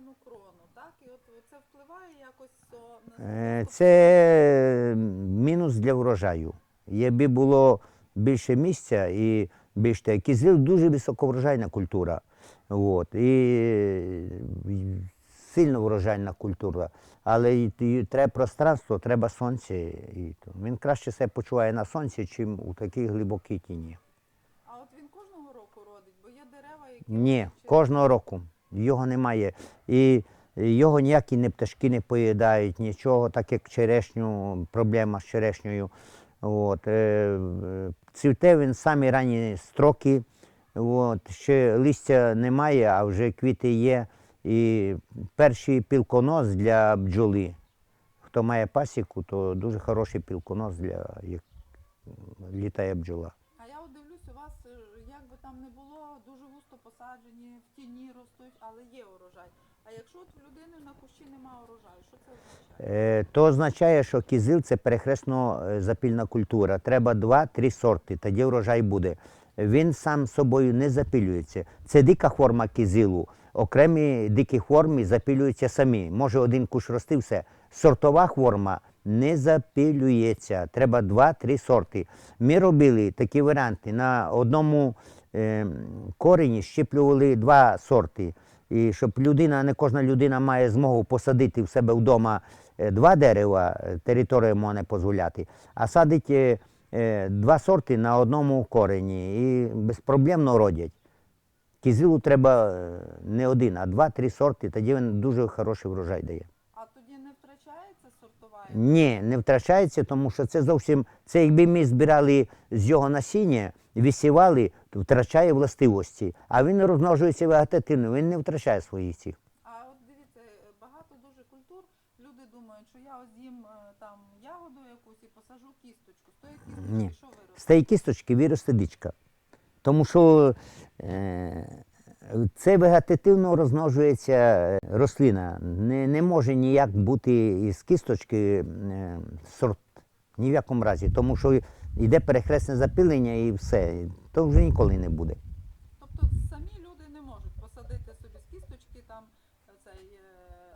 зменшену крону, так? І от це впливає якось на Е, Це мінус для врожаю. Якби було більше місця і більш те. Кізил дуже високоврожайна культура. От. І сильно врожайна культура. Але й- й треба пространство, треба сонце. І то. Він краще себе почуває на сонці, чим у такій глибокій тіні. А от він кожного року родить, бо є дерева, які Ні, кожного року. Його немає. І його ніякі не пташки не поїдають, нічого, так як черешню, проблема з черешнею. От, е, цвіте він самі ранні строки. От, ще листя немає, а вже квіти є. І перший пілконос для бджоли. Хто має пасіку, то дуже хороший пілконос для як літає бджола. А я от дивлюсь, у вас, е, як би там не було, дуже густо посаджені, в тіні ростуть, але є урожай. А якщо от в людини на кущі немає урожаю, що це означає? Е, То означає, що кізил це перехресно е, запільна культура. Треба два-три сорти, тоді врожай буде. Він сам собою не запилюється. Це дика форма кізилу. Окремі дикі форми запилюються самі. Може один куш рости, все. Сортова форма не запилюється. Треба два-три сорти. Ми робили такі варіанти. На одному корені щеплювали два сорти. І щоб людина, не кожна людина має змогу посадити в себе вдома е, два дерева, е, територія може не дозволяти, а садить е, два сорти на одному корені і безпроблемно родять. Кізилу треба не один, а два-три сорти, тоді він дуже хороший врожай дає. А тоді не втрачається сортова? Ні, не втрачається, тому що це зовсім, це якби ми збирали з його насіння, висівали, то втрачає властивості. А він розмножується вегетативно, він не втрачає своїх цих. А от дивіться, багато дуже культур. Люди думають, що я ось з'їм е, там ягоду якусь і посажу кісточку. З тої кісточки Ні. що виросте? З тієї кісточки виросте дичка. Тому що е, це вегетативно розмножується е, рослина. Не, не може ніяк бути із кісточки е, сорт. Ні в якому разі. Тому що йде перехресне запилення і все. То вже ніколи не буде. Тобто самі люди не можуть посадити собі з кісточки там е, цей.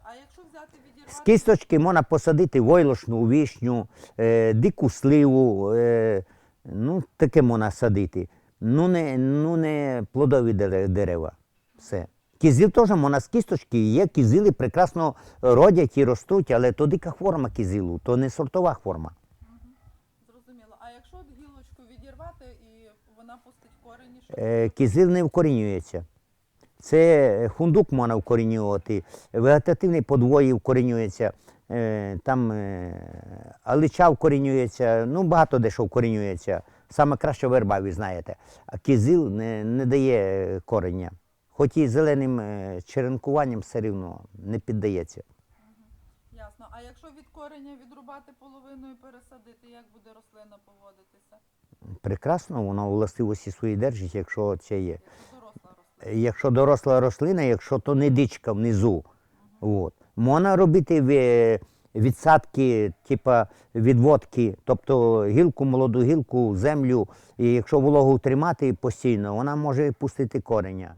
А якщо взяти відірвати З кісточки можна посадити войлошну, вишню, е, дику сливу, е, ну, таке можна садити. Ну не, ну не плодові дере- дерева. Все. Кізил теж можна з кісточки є, кізили прекрасно родять і ростуть, але то дика форма кізилу, то не сортова форма. зрозуміло. А якщо от гілочку відірвати і вона пустить корені, що Е, кізил не вкорінюється. Це хундук можна вкорінювати, вегетативний подвої вкорінюється, е, там е, алича вкорінюється, ну багато де що вкорінюється. Саме краще верба, ви знаєте. А кізил не, не дає е, корення. Хоч і зеленим е, черенкуванням все рівно не піддається. ясно. А якщо від кореня відрубати половину і пересадити, як буде рослина поводитися? Прекрасно, воно властивості свої держить, якщо це є. Якщо доросла рослина. якщо доросла рослина, якщо то не дичка внизу. От. Можна робити відсадки, типа відводки, тобто гілку, молоду гілку землю, і якщо вологу тримати постійно, вона може пустити кореня.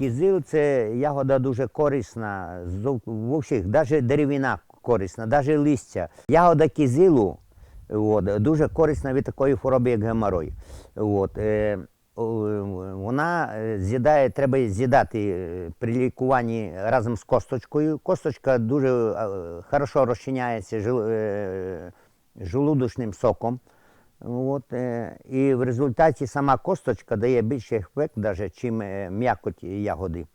Кізил це ягода дуже корисна, в усіх, навіть деревина корисна, навіть листя. Ягода кізилу от, дуже корисна від такої хвороби, як геморой. От, е, вона е, з'їдає, треба з'їдати е, при лікуванні разом з косточкою. Косточка дуже е, хорошо розчиняється жил- е, желудочним соком. От, е, і в результаті сама косточка дає більший ефект, навіть, чим е, м'якоть ягоди.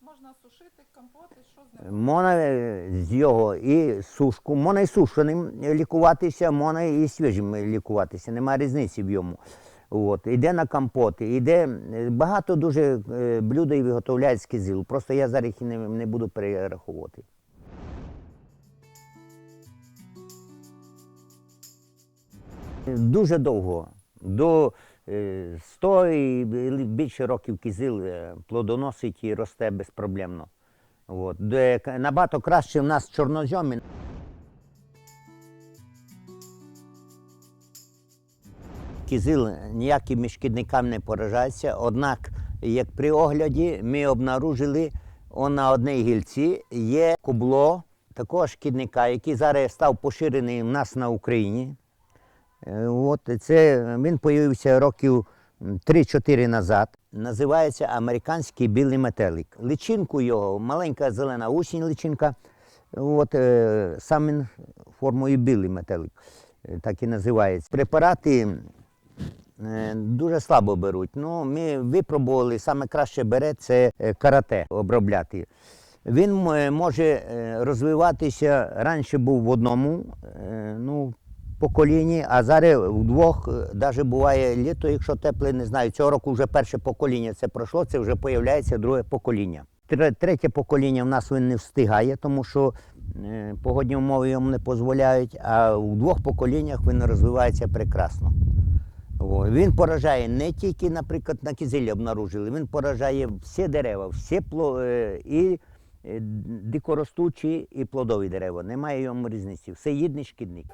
Можна сушити компоти, що з ним? Можна е, з його і сушку, можна і сушеним лікуватися, можна і свіжим лікуватися, немає різниці в йому. От. Іде на компоти, іде багато дуже і виготовляють з кизилу. Просто я зараз їх не, не буду перераховувати. Дуже довго. До е, 100 і більше років кизил е, плодоносить і росте безпроблемно. От. Набагато краще в нас чорнозьомі. кізил ніякими шкідниками не поражається. Однак, як при огляді, ми обнаружили, он на одній гільці є кубло такого шкідника, який зараз став поширений у нас на Україні. Е, От це він появився років 3-4 назад. Називається американський білий метелик. Личинку його, маленька зелена осінь личинка. От е, сам він формою білий метелик, е, так і називається. Препарати дуже слабо беруть. Ну, ми випробували, саме краще бере це карате обробляти. Він може розвиватися раніше був в одному ну, поколінні, а зараз вдвох, навіть буває літо, якщо тепле, не знаю. Цього року вже перше покоління це пройшло, це вже з'являється друге покоління. Третє покоління в нас він не встигає, тому що е, погодні умови йому не дозволяють, а в двох поколіннях він розвивається прекрасно. Він поражає не тільки, наприклад, на кизилі обнаружили, він поражає всі дерева, всі пло, е, і е, дикоростучі, і плодові дерева. Немає йому різниці. Все єдний шкідник.